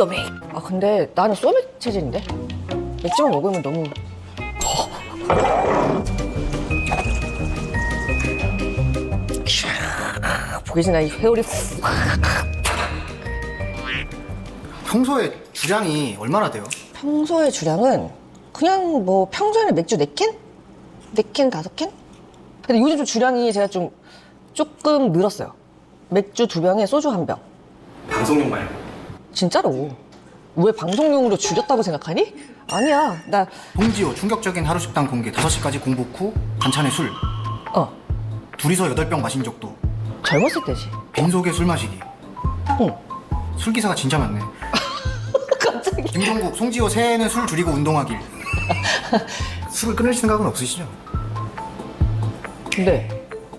소맥. 아 근데 나는 소맥 체질인데 맥주만 먹으면 너무. 보이시나 이 회오리 후. 평소에 주량이 얼마나 돼요? 평소의 주량은 그냥 뭐 평소에는 맥주 4캔? 4캔, 5캔? 근데 요즘 좀 주량이 제가 좀 조금 늘었어요. 맥주 두 병에 소주 한 병. 방송용 말고 진짜로. 왜 방송용으로 줄였다고 생각하니? 아니야. 나, 홍지호 충격적인 하루 식단 공개 5시까지 공복 후 반찬에 술 어, 둘이서 8병 마신 적도 젊었을 때지. 빈속에 술 마시기 응. 술 기사가 진짜 많네 갑자기. 김종국, 송지호 새해에는 술 줄이고 운동하길 술을 끊을 생각은 없으시죠? 근데